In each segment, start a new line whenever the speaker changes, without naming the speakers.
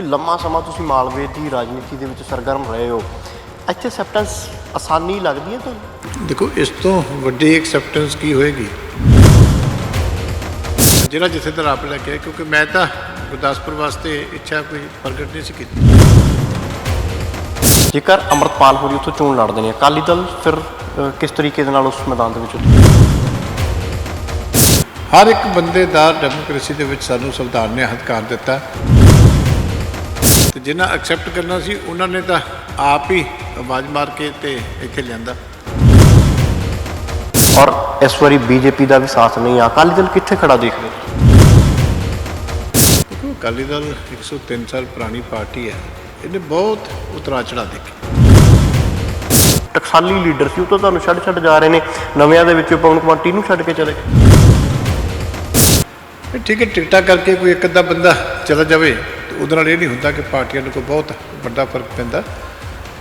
ਲੰਮਾ ਸਮਾਂ ਤੁਸੀਂ ਮਾਲਵੇ ਦੀ ਰਾਜਨੀਤੀ ਦੇ ਵਿੱਚ ਸਰਗਰਮ ਰਹੇ ਹੋ ਇੱਥੇ ਐਕਸੈਪਟੈਂਸ ਆਸਾਨੀ ਲੱਗਦੀ ਹੈ ਤੁਹਾਨੂੰ?
ਦੇਖੋ ਇਸ ਤੋਂ ਵੱਡੀ ਐਕਸੈਪਟੈਂਸ ਕੀ ਹੋਏਗੀ? ਜਿਹੜਾ ਜਿੱਥੇ ਤੱਕ ਆਪ ਲੈ ਕੇ ਕਿਉਂਕਿ ਮੈਂ ਤਾਂ ਗੁਰਦਾਸਪੁਰ ਵਾਸਤੇ ਇੱਛਾ ਕੋਈ ਪ੍ਰਗਟ ਨਹੀਂ ਸੀ ਕੀਤੀ।
ਜੇਕਰ ਅੰਮ੍ਰਿਤਪਾਲ ਹੋਰੀ ਉੱਥੋਂ ਚੋਣ ਲੜਦੇ ਨੇ ਅਕਾਲੀ ਦਲ ਫਿਰ ਕਿਸ ਤਰੀਕੇ ਦੇ ਨਾਲ ਉਸ ਮੈਦਾਨ ਦੇ ਵਿੱਚ?
ਹਰ ਇੱਕ ਬੰਦੇ ਦਾ ਡੈਮੋਕ੍ਰੇਸੀ ਦੇ ਵਿੱਚ ਸਾਨੂੰ ਸੰਵਿਧਾਨ ਨੇ ਹੱਥਕਾਰ ਦਿੱਤਾ। ਤੇ ਜਿਨ੍ਹਾਂ ਐਕਸੈਪਟ ਕਰਨਾ ਸੀ ਉਹਨਾਂ ਨੇ ਤਾਂ ਆਪ ਹੀ ਆਵਾਜ਼ ਮਾਰ ਕੇ ਤੇ ਇੱਥੇ ਲਿਆਂਦਾ।
ਔਰ ਇਸ ਵਾਰੀ ਬੀਜੇਪੀ ਦਾ ਵੀ ਸਾਥ ਨਹੀਂ ਆ। ਅਕਾਲੀ ਦਲ ਕਿੱਥੇ ਖੜਾ ਦੇਖ ਰਹੇ?
ਦੇਖੋ ਅਕਾਲੀ ਦਲ 103 ਸਾਲ ਪੁਰਾਣੀ ਪਾਰਟੀ ਹੈ। ਇਹਨੇ ਬਹੁਤ ਉਤਰਾ ਚੜਾ ਦੇਖੇ।
ਟਕਸਾਲੀ ਲੀਡਰ ਸੀ ਉਹ ਤਾਂ ਤੁਹਾਨੂੰ ਛੱਡ ਛੱਡ ਜਾ ਰਹੇ ਨੇ। ਨਵਿਆਂ ਦੇ ਵਿੱਚ ਪਵਨ ਕੁਮਾਰ ਟੀ ਨੂੰ ਛੱਡ ਕੇ ਚਲੇ
ਠੀਕ ਹੈ ਟਿਕਟਾਂ ਕਰਕੇ ਕੋਈ ਇੱਕ ਅੱਧਾ ਬੰਦਾ ਚਲਾ ਜਾਵੇ। ਉਹਦੇ ਨਾਲ ਇਹ ਨਹੀਂ ਹੁੰਦਾ ਕਿ ਪਾਰਟੀਆਂ ਨੂੰ ਕੋਈ ਬਹੁਤ ਵੱਡਾ ਫ਼ਰਕ ਪੈਂਦਾ।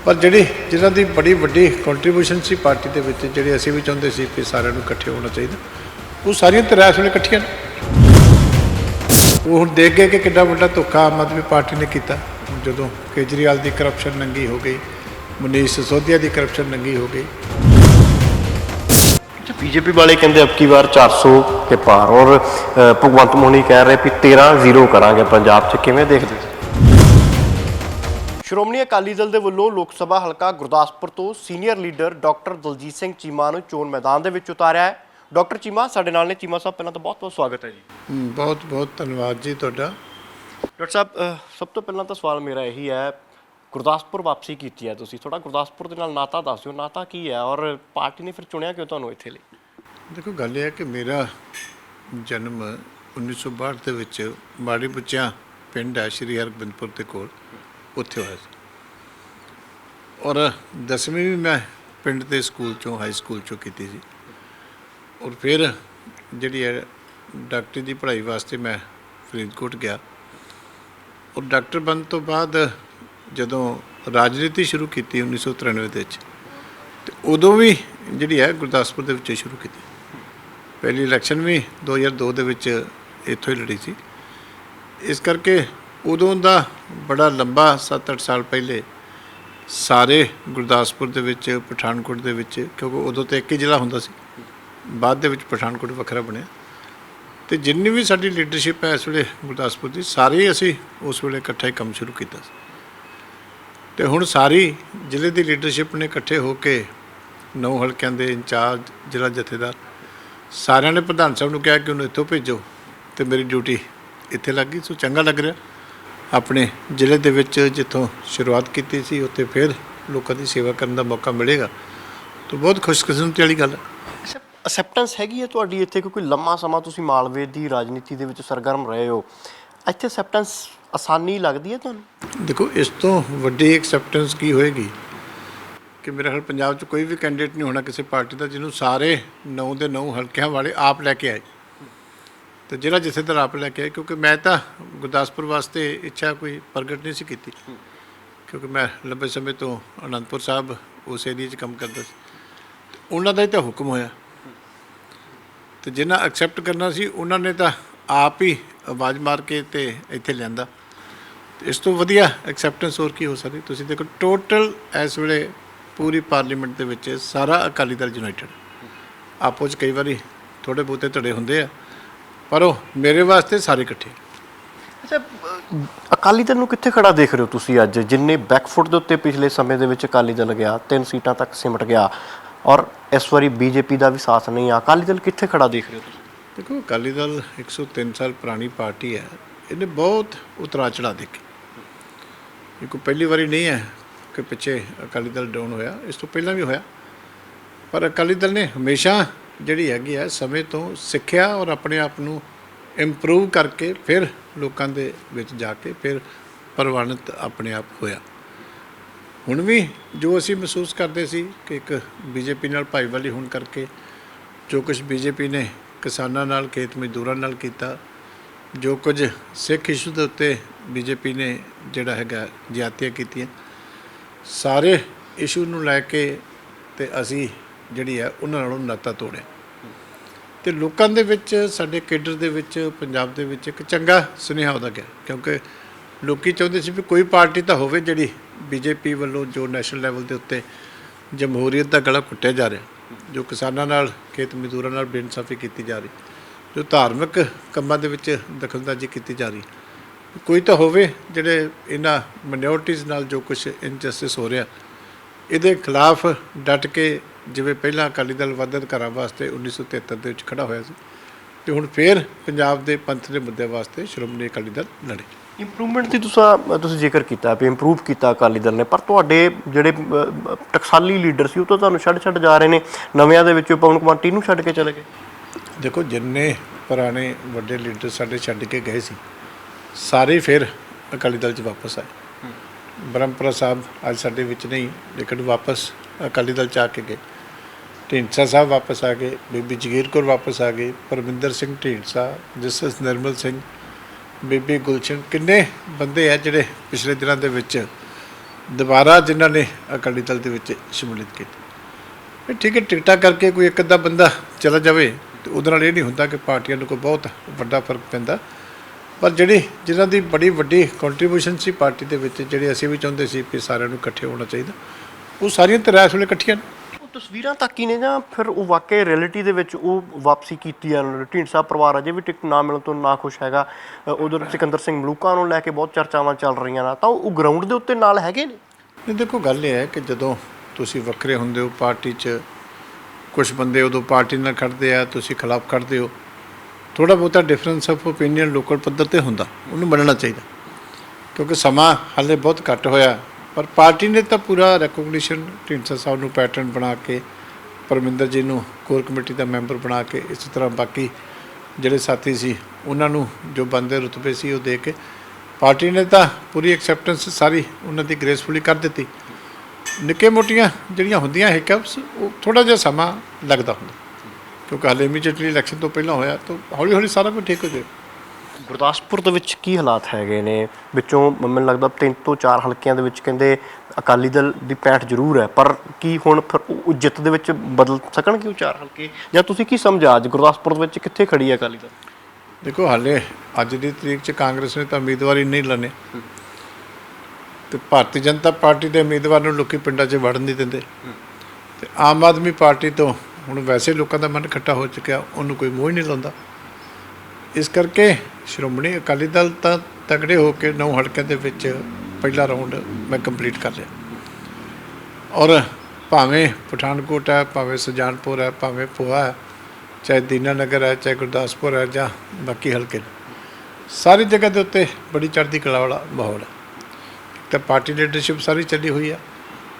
ਪਰ ਜਿਹੜੀ ਜਿਨ੍ਹਾਂ ਦੀ ਬੜੀ ਵੱਡੀ ਕੰਟਰੀਬਿਊਸ਼ਨ ਸੀ ਪਾਰਟੀ ਦੇ ਵਿੱਚ, ਜਿਹੜੇ ਅਸੀਂ ਵੀ ਚਾਹੁੰਦੇ ਸੀ ਕਿ ਸਾਰਿਆਂ ਨੂੰ ਇਕੱਠੇ ਹੋਣਾ ਚਾਹੀਦਾ, ਉਹ ਸਾਰੀਆਂ ਧਿਰਾਂ ਇਸ ਇਕੱਠੀਆਂ ਉਹ ਹੁਣ ਦੇਖ ਗਏ ਕਿ ਕਿੰਨਾ ਵੱਡਾ ਧੋਖਾ ਆਮ ਆਦਮੀ ਪਾਰਟੀ ਨੇ ਕੀਤਾ। ਜਦੋਂ ਕੇਜਰੀਵਾਲ ਦੀ ਕਰਪਸ਼ਨ ਨੰਗੀ ਹੋ ਗਈ, ਮਨੀਸ਼ ਸਿਸੋਦੀਆ ਦੀ ਕਰਪਸ਼ਨ ਨੰਗੀ ਹੋ ਗਈ
ਬੀਜੇਪੀ ਵਾਲੇ ਕਹਿੰਦੇ ਅਬ ਕੀ ਵਾਰ 400 ਕੇ ਪਾਰ। ਔਰ ਭਗਵੰਤ ਮਾਨ ਕਹਿ ਰਹੇ ਵੀ 13 ਜ਼ੀਰੋ ਕਰਾਂਗੇ ਪੰਜਾਬ 'ਚ। ਕਿਵੇਂ ਦੇਖਦੇ ਸ਼੍ਰੋਮਣੀ ਅਕਾਲੀ ਦਲ ਦੇ ਵੱਲੋਂ ਲੋਕ ਸਭਾ ਹਲਕਾ ਗੁਰਦਾਸਪੁਰ ਤੋਂ senior leader doctor Daljit Singh Cheema ਨੂੰ ਚੋਣ ਮੈਦਾਨ ਦੇ ਵਿੱਚ ਉਤਾਰਿਆ ਹੈ। ਡਾਕਟਰ ਚੀਮਾ ਸਾਡੇ ਨਾਲ ਨੇ। ਚੀਮਾ ਸਾਹਿਬ ਪਹਿਲਾਂ ਤਾਂ ਬਹੁਤ ਬਹੁਤ ਸਵਾਗਤ ਹੈ ਜੀ।
ਬਹੁਤ ਬਹੁਤ ਧੰਨਵਾਦ ਜੀ ਤੁਹਾਡਾ।
ਡਾਕਟਰ ਸਾਹਿਬ ਸਭ ਤੋਂ ਪਹਿਲਾਂ ਤਾਂ ਸਵਾਲ ਮੇਰਾ ਇਹੀ ਹੈ ਗੁਰਦਾਸਪੁਰ ਵਾਪਸੀ ਕੀਤੀ ਹੈ ਤੁਸੀਂ। ਥੋੜਾ ਗੁਰਦਾਸਪੁਰ ਦੇ ਨਾਲ ਨਾਤਾ ਦੱਸ ਦਿਓ। ਨਾਤਾ ਕੀ ਹੈ ਔਰ ਪਾਰਟੀ ਨੇ ਫਿਰ ਚੁਣਿਆ ਕਿਉਂ ਤੁਹਾਨੂੰ ਇੱਥੇ ਲਈ?
ਦੇਖੋ, ਗੱਲ ਇਹ ਹੈ ਕਿ ਮੇਰਾ ਜਨਮ 1962 ਦੇ ਵਿੱਚ ਮਾੜੀ ਬੁੱਚਿਆਂ ਪਿੰਡ ਹੈ, ਸ਼੍ਰੀ ਹਰਗੋਬਿੰਦਪੁਰ ਦੇ ਕੋਲ। ਉੱਥੇ ਹੋਇਆ ਸੀ। ਔਰ ਦਸਵੀਂ ਵੀ ਮੈਂ ਪਿੰਡ ਦੇ ਸਕੂਲ ਚੋਂ, ਹਾਈ ਸਕੂਲ ਚੋਂ ਕੀਤੀ ਸੀ। ਔਰ ਫਿਰ ਜਿਹੜੀ ਹੈ, ਡਾਕਟਰੀ ਦੀ ਪੜ੍ਹਾਈ ਵਾਸਤੇ ਮੈਂ ਫਰੀਦਕੋਟ ਗਿਆ। ਔਰ ਡਾਕਟਰ ਬਣਨ ਤੋਂ ਬਾਅਦ ਜਦੋਂ ਰਾਜਨੀਤੀ ਸ਼ੁਰੂ ਕੀਤੀ 1993 ਦੇ ਵਿੱਚ, ਤੇ ਉਦੋਂ ਵੀ ਜਿਹੜੀ ਹੈ ਗੁਰਦਾਸਪੁਰ ਦੇ ਵਿੱਚ ਸ਼ੁਰੂ ਕੀਤੀ। ਪਹਿਲੀ ਇਲੈਕਸ਼ਨ ਵੀ 2002 ਦੇ ਵਿੱਚ ਇੱਥੋਂ ਹੀ ਲੜੀ ਸੀ। ਇਸ ਕਰਕੇ ਉਦੋਂ ਦਾ ਬੜਾ ਲੰਬਾ 7-8 ਸਾਲ ਪਹਿਲੇ ਸਾਰੇ ਗੁਰਦਾਸਪੁਰ ਦੇ ਵਿੱਚ, ਪਠਾਨਕੋਟ ਦੇ ਵਿੱਚ, ਕਿਉਂਕਿ ਉਦੋਂ ਤੇ ਇੱਕ ਹੀ ਜ਼ਿਲ੍ਹਾ ਹੁੰਦਾ ਸੀ। ਬਾਅਦ ਦੇ ਵਿੱਚ ਪਠਾਨਕੋਟ ਵੱਖਰਾ ਬਣਿਆ। ਤੇ ਜਿੰਨੀ ਵੀ ਸਾਡੀ ਲੀਡਰਸ਼ਿਪ ਹੈ ਇਸ ਵੇਲੇ ਗੁਰਦਾਸਪੁਰ ਦੀ, ਸਾਰੇ ਹੀ ਅਸੀਂ ਉਸ ਵੇਲੇ ਇਕੱਠਾ ਹੀ ਕੰਮ ਸ਼ੁਰੂ ਕੀਤਾ ਸੀ। ਤੇ ਹੁਣ ਸਾਰੀ ਜ਼ਿਲ੍ਹੇ ਦੀ ਲੀਡਰਸ਼ਿਪ ਨੇ ਇਕੱਠੇ ਹੋ ਕੇ ਨੌ ਹਲਕਿਆਂ ਦੇ ਇੰਚਾਰਜ, ਜ਼ਿਲ੍ਹਾ ਜਥੇਦਾਰ ਸਾਰਿਆਂ ਨੇ ਪ੍ਰਧਾਨ ਸਾਹਿਬ ਨੂੰ ਕਿਹਾ ਕਿ ਉਹਨੂੰ ਇੱਥੋਂ ਭੇਜੋ ਤੇ ਮੇਰੀ ਡਿਊਟੀ ਇੱਥੇ ਲੱਗ ਗਈ। ਸੋ ਚੰਗਾ ਲੱਗ ਰਿਹਾ। ਆਪਣੇ ਜ਼ਿਲ੍ਹੇ ਦੇ ਵਿੱਚ ਜਿੱਥੋਂ ਸ਼ੁਰੂਆਤ ਕੀਤੀ ਸੀ, ਉੱਥੇ ਫਿਰ ਲੋਕਾਂ ਦੀ ਸੇਵਾ ਕਰਨ ਦਾ ਮੌਕਾ ਮਿਲੇਗਾ। ਤਾਂ ਬਹੁਤ ਖੁਸ਼ਕਿਸਮਤੀ ਵਾਲੀ ਗੱਲ ਹੈ।
ਅਸੈਪਟੈਂਸ ਹੈਗੀ ਹੈ ਤੁਹਾਡੀ ਇੱਥੇ? ਕਿਉਂਕਿ ਲੰਮਾ ਸਮਾਂ ਤੁਸੀਂ ਮਾਲਵੇ ਦੀ ਰਾਜਨੀਤੀ ਦੇ ਵਿੱਚ ਸਰਗਰਮ ਰਹੇ ਹੋ। ਇੱਥੇ ਅਸੈਪਟੈਂਸ ਆਸਾਨੀ ਲੱਗਦੀ ਹੈ ਤੁਹਾਨੂੰ?
ਦੇਖੋ, ਇਸ ਤੋਂ ਵੱਡੀ ਐਕਸੈਪਟੈਂਸ ਕੀ ਹੋਏਗੀ? ਕਿ ਮੇਰੇ ਖਿਆਲ ਪੰਜਾਬ 'ਚ ਕੋਈ ਵੀ ਕੈਂਡੀਡੇਟ ਨਹੀਂ ਹੋਣਾ ਕਿਸੇ ਪਾਰਟੀ ਦਾ ਜਿਹਨੂੰ ਸਾਰੇ ਨੌ ਦੇ ਨੌ ਹਲਕਿਆਂ ਵਾਲੇ ਆਪ ਲੈ ਕੇ ਆਏ। ਤੇ ਜਿਹੜਾ ਜਿੱਥੇ ਤੱਕ ਆਪ ਲੈ ਕੇ ਆਏ, ਕਿਉਂਕਿ ਮੈਂ ਤਾਂ ਗੁਰਦਾਸਪੁਰ ਵਾਸਤੇ ਇੱਛਾ ਕੋਈ ਪ੍ਰਗਟ ਨਹੀਂ ਸੀ ਕੀਤੀ। ਕਿਉਂਕਿ ਮੈਂ ਲੰਬੇ ਸਮੇਂ ਤੋਂ ਅਨੰਦਪੁਰ ਸਾਹਿਬ, ਉਸ ਏਰੀਏ 'ਚ ਕੰਮ ਕਰਦਾ ਸੀ। ਉਹਨਾਂ ਦਾ ਹੀ ਤਾਂ ਹੁਕਮ ਹੋਇਆ। ਤੇ ਜਿਨ੍ਹਾਂ ਐਕਸੈਪਟ ਕਰਨਾ ਸੀ, ਉਹਨਾਂ ਨੇ ਤਾਂ ਆਪ ਹੀ ਆਵਾਜ਼ ਮਾਰ ਕੇ ਤੇ ਇੱਥੇ ਲਿਆਂਦਾ। ਇਸ ਤੋਂ ਵਧੀਆ ਐਕਸੈਪਟੈਂਸ ਹੋਰ ਕੀ ਹੋ ਸਕਦੀ? ਤੁਸੀਂ ਦੇਖੋ ਟੋਟਲ ਇਸ ਵੇਲੇ ਪੂਰੀ ਪਾਰਲੀਮੈਂਟ ਦੇ ਵਿੱਚ ਸਾਰਾ ਅਕਾਲੀ ਦਲ ਯੂਨਾਈਟਿਡ ਆਪੋ 'ਚ ਕਈ ਵਾਰੀ ਥੋੜੇ ਬਹੁਤੇ ਧੜੇ ਹੁੰਦੇ ਆ ਪਰ ਉਹ ਮੇਰੇ ਵਾਸਤੇ ਸਾਰੇ ਇਕੱਠੇ
ਅੱਛਾ ਅਕਾਲੀ ਦਲ ਨੂੰ ਕਿੱਥੇ ਖੜਾ ਦੇਖ ਰਹੇ ਹੋ ਤੁਸੀਂ ਅੱਜ? ਜਿੰਨੇ ਬੈਕਫੁੱਟ ਦੇ ਉੱਤੇ ਪਿਛਲੇ ਸਮੇਂ ਦੇ ਵਿੱਚ ਅਕਾਲੀ ਦਲ ਗਿਆ ਤਿੰਨ ਸੀਟਾਂ ਤੱਕ ਸਿਮਟ ਗਿਆ ਔਰ ਇਸ ਵਾਰੀ ਬੀਜੇਪੀ ਦਾ ਵੀ ਸਾਥ ਨਹੀਂ ਆ। ਅਕਾਲੀ ਦਲ ਕਿੱਥੇ ਖੜਾ ਦੇਖ ਰਹੇ ਹੋ ਤੁਸੀਂ?
ਦੇਖੋ ਅਕਾਲੀ ਦਲ 103 ਸਾਲ ਪੁਰਾਣੀ ਪਾਰਟੀ ਹੈ ਇਹਨੇ ਬਹੁਤ ਉਤਰਾ ਚੜਾ ਦੇਖੇ। ਇਹ ਕੋਈ ਪਹਿਲੀ ਵਾਰੀ ਨਹੀਂ ਹੈ ਕਿ ਪਿੱਛੇ ਅਕਾਲੀ ਦਲ ਡਾਊਨ ਹੋਇਆ। ਇਸ ਤੋਂ ਪਹਿਲਾਂ ਵੀ ਹੋਇਆ। ਪਰ ਅਕਾਲੀ ਦਲ ਨੇ ਹਮੇਸ਼ਾ ਜਿਹੜੀ ਹੈਗੀ ਹੈ, ਸਮੇਂ ਤੋਂ ਸਿੱਖਿਆ ਔਰ ਆਪਣੇ ਆਪ ਨੂੰ ਇੰਪਰੂਵ ਕਰਕੇ ਫਿਰ ਲੋਕਾਂ ਦੇ ਵਿੱਚ ਜਾ ਕੇ ਫਿਰ ਪ੍ਰਵਾਨਿਤ ਆਪਣੇ ਆਪ ਹੋਇਆ। ਹੁਣ ਵੀ ਜੋ ਅਸੀਂ ਮਹਿਸੂਸ ਕਰਦੇ ਸੀ ਕਿ ਇੱਕ ਬੀਜੇਪੀ ਨਾਲ ਭਾਈਵਾਲੀ ਹੋਣ ਕਰਕੇ ਜੋ ਕੁਝ ਬੀਜੇਪੀ ਨੇ ਕਿਸਾਨਾਂ ਨਾਲ, ਖੇਤ ਮਜ਼ਦੂਰਾਂ ਨਾਲ ਕੀਤਾ, ਜੋ ਕੁਝ ਸਿੱਖ ਇਸ਼ੂ ਦੇ ਉੱਤੇ ਬੀਜੇਪੀ ਨੇ ਜਿਹੜਾ ਹੈਗਾ ਜਿਆਤੀਆਂ ਕੀਤੀਆਂ। ਸਾਰੇ ਇਸ਼ੂ ਨੂੰ ਲੈ ਕੇ ਤੇ ਅਸੀਂ ਜਿਹੜੀ ਹੈ ਉਹਨਾਂ ਨਾਲੋਂ ਨਾਤਾ ਤੋੜਿਆ। ਤੇ ਲੋਕਾਂ ਦੇ ਵਿੱਚ, ਸਾਡੇ ਕੇਡਰ ਦੇ ਵਿੱਚ, ਪੰਜਾਬ ਦੇ ਵਿੱਚ ਇੱਕ ਚੰਗਾ ਸੁਨੇਹਾ ਉਹਦਾ ਗਿਆ। ਕਿਉਂਕਿ ਲੋਕੀ ਚਾਹੁੰਦੇ ਸੀ ਵੀ ਕੋਈ ਪਾਰਟੀ ਤਾਂ ਹੋਵੇ ਜਿਹੜੀ ਬੀਜੇਪੀ ਵੱਲੋਂ ਜੋ ਨੈਸ਼ਨਲ ਲੈਵਲ ਦੇ ਉੱਤੇ ਜਮਹੂਰੀਅਤ ਦਾ ਗਲਾ ਘੁੱਟਿਆ ਜਾ ਰਿਹਾ, ਜੋ ਕਿਸਾਨਾਂ ਨਾਲ, ਖੇਤ ਮਜ਼ਦੂਰਾਂ ਨਾਲ ਬੇਇਨਸਾਫੀ ਕੀਤੀ ਜਾ ਰਹੀ, ਜੋ ਧਾਰਮਿਕ ਕੰਮਾਂ ਦੇ ਵਿੱਚ ਦਖਲਅੰਦਾਜ਼ੀ ਕੀਤੀ ਜਾ ਰਹੀ। ਕੋਈ ਤਾਂ ਹੋਵੇ ਜਿਹੜੇ ਇਹਨਾਂ ਮਿਨੋਰਟੀਜ਼ ਨਾਲ ਜੋ ਕੁਝ ਇਨਜਸਟਿਸ ਹੋ ਰਿਹਾ ਇਹਦੇ ਖਿਲਾਫ ਡਟ ਕੇ ਜਿਵੇਂ ਪਹਿਲਾਂ ਅਕਾਲੀ ਦਲ ਵਾਧਨ ਘਰਾਂ ਵਾਸਤੇ 1973 ਦੇ ਵਿੱਚ ਖੜਾ ਹੋਇਆ ਸੀ ਤੇ ਹੁਣ ਫੇਰ ਪੰਜਾਬ ਦੇ ਪੰਥ ਦੇ ਮੁੱਦੇ ਵਾਸਤੇ ਸ਼੍ਰੋਮਣੀ ਅਕਾਲੀ ਦਲ ਲੜੇ।
ਇੰਪਰੂਵਮੈਂਟ ਦੀ ਤੁਸੀਂ ਤੁਸੀਂ ਜ਼ਿਕਰ ਕੀਤਾ ਵੀ ਇੰਪਰੂਵ ਕੀਤਾ ਅਕਾਲੀ ਦਲ ਨੇ ਪਰ ਤੁਹਾਡੇ ਜਿਹੜੇ ਟਕਸਾਲੀ ਲੀਡਰ ਸੀ ਉਹ ਤਾਂ ਤੁਹਾਨੂੰ ਛੱਡ ਛੱਡ ਜਾ ਰਹੇ ਨੇ ਨਵਿਆਂ ਦੇ ਵਿੱਚੋਂ ਪਵਨ ਕੁਮਾਰ ਟੀਨੂ ਛੱਡ ਕੇ ਚਲੇ ਗਏ।
ਦੇਖੋ ਜਿੰਨੇ ਪੁਰਾਣੇ ਵੱਡੇ ਲੀਡਰ ਸਾਡੇ ਛੱਡ ਕੇ ਗਏ ਸੀ ਸਾਰੇ ਫਿਰ ਅਕਾਲੀ ਦਲ 'ਚ ਵਾਪਸ ਆਏ। ਬ੍ਰਹਮਪੁਰਾ ਸਾਹਿਬ ਅੱਜ ਸਾਡੇ ਵਿੱਚ ਨਹੀਂ, ਲੇਕਿਨ ਵਾਪਸ ਅਕਾਲੀ ਦਲ 'ਚ ਆ ਕੇ ਗਏ। ਢੀਂਡਸਾ ਸਾਹਿਬ ਵਾਪਸ ਆ ਗਏ, ਬੀਬੀ ਜਗੀਰ ਕੌਰ ਵਾਪਸ ਆ ਗਏ, ਪਰਮਿੰਦਰ ਸਿੰਘ ਢੀਂਡਸਾ, ਜਸਟਿਸ ਨਿਰਮਲ ਸਿੰਘ, ਬੀਬੀ ਗੁਲਸ਼ਨ, ਕਿੰਨੇ ਬੰਦੇ ਆ ਜਿਹੜੇ ਪਿਛਲੇ ਦਿਨਾਂ ਦੇ ਵਿੱਚ ਦੁਬਾਰਾ ਜਿਨ੍ਹਾਂ ਨੇ ਅਕਾਲੀ ਦਲ ਦੇ ਵਿੱਚ ਸ਼ਮੂਲੀਅਤ ਕੀਤੀ। ਇਹ ਠੀਕ ਹੈ, ਟਿਕਟਾਂ ਕਰਕੇ ਕੋਈ ਇੱਕ ਅੱਧਾ ਬੰਦਾ ਚਲਾ ਜਾਵੇ, ਤੇ ਉਹਦੇ ਨਾਲ ਇਹ ਨਹੀਂ ਹੁੰਦਾ ਕਿ ਪਾਰਟੀਆਂ ਨੂੰ ਕੋਈ ਬਹੁਤ ਵੱਡਾ ਫ਼ਰਕ ਪੈਂਦਾ। ਪਰ ਜਿਹੜੀ ਜਿਨ੍ਹਾਂ ਦੀ ਬੜੀ ਵੱਡੀ ਕੰਟਰੀਬਿਊਸ਼ਨ ਸੀ ਪਾਰਟੀ ਦੇ ਵਿੱਚ ਜਿਹੜੇ ਅਸੀਂ ਵੀ ਚਾਹੁੰਦੇ ਸੀ ਕਿ ਸਾਰਿਆਂ ਨੂੰ ਇਕੱਠੇ ਹੋਣਾ ਚਾਹੀਦਾ ਉਹ ਸਾਰੀਆਂ ਤਰ੍ਹਾਂ ਇਸ ਵੇਲੇ ਇਕੱਠੀਆਂ ਨੇ।
ਉਹ ਤਸਵੀਰਾਂ ਤੱਕ ਹੀ ਨੇ ਜਾਂ ਫਿਰ ਉਹ ਵਾਕਈ ਰਿਐਲਿਟੀ ਦੇ ਵਿੱਚ ਉਹ ਵਾਪਸੀ ਕੀਤੀ ਆ? ਨੇ ਢੀਂਡਸਾ ਪਰਿਵਾਰ ਅਜੇ ਵੀ ਟਿਕਟ ਨਾ ਮਿਲਣ ਤੋਂ ਨਾ ਖੁਸ਼ ਹੈਗਾ। ਉਧਰ ਸਿਕੰਦਰ ਸਿੰਘ ਮਲੂਕਾ ਨੂੰ ਲੈ ਕੇ ਬਹੁਤ ਚਰਚਾਵਾਂ ਚੱਲ ਰਹੀਆਂ ਨੇ। ਤਾਂ ਉਹ ਗਰਾਊਂਡ ਦੇ ਉੱਤੇ ਨਾਲ ਹੈਗੇ ਨੇ?
ਨਹੀਂ ਦੇਖੋ ਗੱਲ ਇਹ ਹੈ ਕਿ ਜਦੋਂ ਤੁਸੀਂ ਵੱਖਰੇ ਹੁੰਦੇ ਹੋ ਪਾਰਟੀ 'ਚ ਕੁਝ ਬੰਦੇ ਉਦੋਂ ਪਾਰਟੀ ਨਾਲ ਖੜਦੇ ਆ ਤੁਸੀਂ ਖਿਲਾਫ ਖੜਦੇ ਹੋ ਥੋੜਾ ਬਹੁਤਾ ਡਿਫਰੈਂਸ ਆਫ ਓਪੀਨੀਅਨ ਲੋਕਲ ਪੱਧਰ ਤੇ ਹੁੰਦਾ, ਉਹਨੂੰ ਮੰਨਣਾ ਚਾਹੀਦਾ। ਕਿਉਂਕਿ ਸਮਾਂ ਹਾਲੇ ਬਹੁਤ ਘੱਟ ਹੋਇਆ, ਪਰ ਪਾਰਟੀ ਨੇ ਤਾਂ ਪੂਰਾ ਰੈਕੋਗਨੀਸ਼ਨ ਢੀਂਡਸਾ ਸਾਹਿਬ ਨੂੰ ਪੈਟਰਨ ਬਣਾ ਕੇ, ਪਰਮਿੰਦਰ ਜੀ ਨੂੰ ਕੋਰ ਕਮੇਟੀ ਦਾ ਮੈਂਬਰ ਬਣਾ ਕੇ, ਇਸੇ ਤਰ੍ਹਾਂ ਬਾਕੀ ਜਿਹੜੇ ਸਾਥੀ ਸੀ, ਉਹਨਾਂ ਨੂੰ ਜੋ ਬੰਦੇ ਰੁਤਬੇ ਸੀ ਉਹ ਦੇ ਕੇ, ਪਾਰਟੀ ਨੇ ਤਾਂ ਪੂਰੀ ਐਕਸੈਪਟੈਂਸ ਸਾਰੀ ਉਹਨਾਂ ਦੀ ਗ੍ਰੇਸਫੁਲੀ ਕਰ ਦਿੱਤੀ। ਨਿੱਕੇ ਮੋਟੀਆਂ ਜਿਹੜੀਆਂ ਹੁੰਦੀਆਂ ਹਿਕਅਪਸ ਉਹ ਥੋੜਾ ਜਿਹਾ ਸਮਾਂ ਲੱਗਦਾ ਹੁੰਦਾ। ਕਿਉਂਕਿ ਹਾਲੇ ਇਮੀਡੀਏਟਲੀ ਇਲੈਕਸ਼ਨ ਤੋਂ ਪਹਿਲਾਂ ਹੋਇਆ ਤਾਂ ਹੌਲੀ ਹੌਲੀ ਸਾਰਾ ਕੁਝ ਠੀਕ ਹੋ ਜਾਏ।
ਗੁਰਦਾਸਪੁਰ ਦੇ ਵਿੱਚ ਕੀ ਹਾਲਾਤ ਹੈਗੇ ਨੇ? ਵਿੱਚੋਂ ਮੈਨੂੰ ਲੱਗਦਾ ਤਿੰਨ ਤੋਂ ਚਾਰ ਹਲਕਿਆਂ ਦੇ ਵਿੱਚ ਕਹਿੰਦੇ ਅਕਾਲੀ ਦਲ ਦੀ ਪੈਂਠ ਜ਼ਰੂਰ ਹੈ ਪਰ ਕੀ ਹੁਣ ਫਿਰ ਉਹ ਜਿੱਤ ਦੇ ਵਿੱਚ ਬਦਲ ਸਕਣਗੇ ਉਹ ਚਾਰ ਹਲਕੇ? ਜਾਂ ਤੁਸੀਂ ਕੀ ਸਮਝਾ ਅੱਜ ਗੁਰਦਾਸਪੁਰ ਦੇ ਵਿੱਚ ਕਿੱਥੇ ਖੜੀ ਹੈ ਅਕਾਲੀ ਦਲ?
ਦੇਖੋ ਹਾਲੇ ਅੱਜ ਦੀ ਤਰੀਕ 'ਚ ਕਾਂਗਰਸ ਨੇ ਤਾਂ ਉਮੀਦਵਾਰ ਨਹੀਂ ਲੰਨੇ। ਤੇ ਭਾਰਤੀ ਜਨਤਾ ਪਾਰਟੀ ਦੇ ਉਮੀਦਵਾਰ ਨੂੰ ਲੋਕੀ ਪਿੰਡਾਂ 'ਚ ਵੜਨ ਨਹੀਂ ਦਿੰਦੇ। ਤੇ ਆਮ ਆਦਮੀ ਪਾਰਟੀ ਤੋਂ ਹੁਣ ਵੈਸੇ ਲੋਕਾਂ ਦਾ ਮਨ ਇਕੱਠਾ ਹੋ ਚੁੱਕਿਆ, ਉਹਨੂੰ ਕੋਈ ਮੋਹ ਹੀ ਨਹੀਂ ਲਾਉਂਦਾ। ਇਸ ਕਰਕੇ ਸ਼੍ਰੋਮਣੀ ਅਕਾਲੀ ਦਲ ਤਾਂ ਤਗੜੇ ਹੋ ਕੇ ਨੌ ਹਲਕਿਆਂ ਦੇ ਵਿੱਚ ਪਹਿਲਾ ਰਾਉਂਡ ਮੈਂ ਕੰਪਲੀਟ ਕਰ ਲਿਆ ਔਰ ਭਾਵੇਂ ਪਠਾਨਕੋਟ ਹੈ, ਭਾਵੇਂ ਸੁਜਾਨਪੁਰ ਹੈ, ਭਾਵੇਂ ਪੋਹਾ ਹੈ, ਚਾਹੇ ਦੀਨਾਨਗਰ ਹੈ, ਚਾਹੇ ਗੁਰਦਾਸਪੁਰ ਹੈ ਜਾਂ ਬਾਕੀ ਹਲਕੇ ਸਾਰੀ ਜਗ੍ਹਾ ਦੇ ਉੱਤੇ ਬੜੀ ਚੜ੍ਹਦੀ ਕਲਾ ਵਾਲਾ ਮਾਹੌਲ ਹੈ। ਇੱਕ ਤਾਂ ਪਾਰਟੀ ਲੀਡਰਸ਼ਿਪ ਸਾਰੀ ਚੱਲੀ ਹੋਈ ਹੈ।